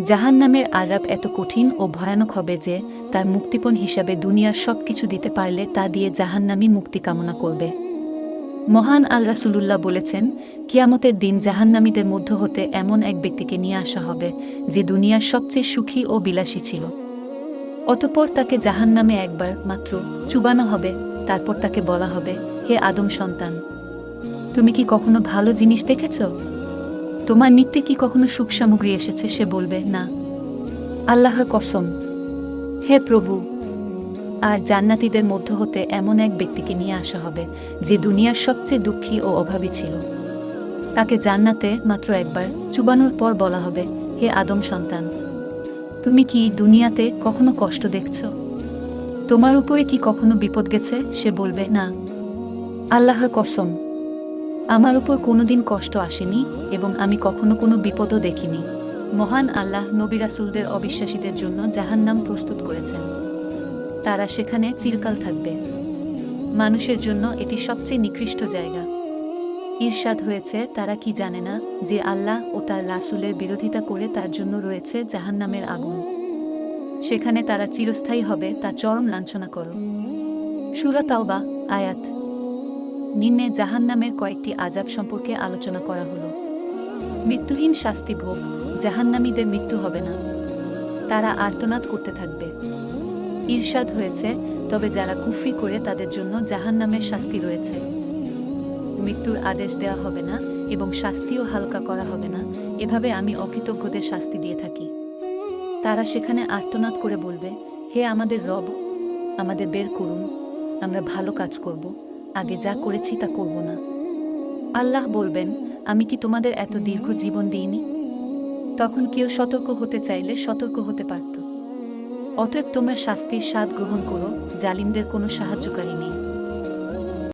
জাহান নামের আজাব এত কঠিন ও ভয়ানক হবে যে, তার মুক্তিপণ হিসাবে দুনিয়ার সব কিছু দিতে পারলে তা দিয়ে জাহান্নামী মুক্তি কামনা করবে। মহান আল রাসুলুল্লাহ বলেছেন, কিয়ামতের দিন জাহান্নামীদের মধ্য হতে এমন এক ব্যক্তিকে নিয়ে আসা হবে, যে দুনিয়ার সবচেয়ে সুখী ও বিলাসী ছিল। অতপর তাকে জাহান্নামে একবার মাত্র চুবানো হবে, তারপর তাকে বলা হবে, হে আদম সন্তান, তুমি কি কখনো ভালো জিনিস দেখেছ? তোমার নিত্যে কি কখনো সুখ সামগ্রী এসেছে? সে বলবে, না। আল্লাহর কসম। হে প্রভু, আর জান্নাতীদের মধ্য হতে এমন এক ব্যক্তিকে নিয়ে আসা হবে, যে দুনিয়ার সবচেয়ে দুঃখী ও অভাবী ছিল। তাকে জান্নাতে মাত্র একবার চুবানোর পর বলা হবে, হে আদম সন্তান, তুমি কি দুনিয়াতে কখনো কষ্ট দেখছ? তোমার উপরে কি কখনো বিপদ গেছে? সে বলবে, না। আল্লাহর কসম আমার উপর কোনোদিন কষ্ট আসেনি এবং আমি কখনো কোনো বিপদও দেখিনি। মহান আল্লাহ নবী রাসূলদের অবিশ্বাসীদের জন্য জাহান্নাম প্রস্তুত করেছেন। তারা সেখানে চিরকাল থাকবে। মানুষের জন্য এটি সবচেয়ে নিকৃষ্ট জায়গা। ঈর্ষাদ হয়েছে তারা কি জানে না যে আল্লাহ ও তার রাসূলের বিরোধিতা করে তার জন্য রয়েছে জাহান্নামের আগুন। সেখানে তারা চিরস্থায়ী হবে তা চরম লাঞ্ছনা করো। সুরা তাওবা, আয়াত নিম্নে জাহান্নামের কয়েকটি আজাব সম্পর্কে আলোচনা করা হলো। মৃত্যুহীন শাস্তি ভোগ, জাহান্নামীদের মৃত্যু হবে না। তারা আর্তনাদ করতে থাকবে। ঈর্ষাদ হয়েছে, তবে যারা কুফরি করে তাদের জন্য জাহান্নামের শাস্তি রয়েছে। মৃত্যুর আদেশ দেওয়া হবে না এবং শাস্তিও হালকা করা হবে না। এভাবে আমি অকৃতজ্ঞদের শাস্তি দিয়ে থাকি। তারা সেখানে আর্তনাদ করে বলবে, হে আমাদের রব, আমাদের বের করুন, আমরা ভালো কাজ করব। আগে যা করেছি তা করব না। আল্লাহ বলবেন, আমি কি তোমাদের এত দীর্ঘ জীবন দিইনি? তখন কেউ সতর্ক হতে চাইলে সতর্ক হতে পারত। অতএব তোমরা শাস্তির স্বাদ গ্রহণ করো, জালিমদের কোনো সাহায্যকারী নেই।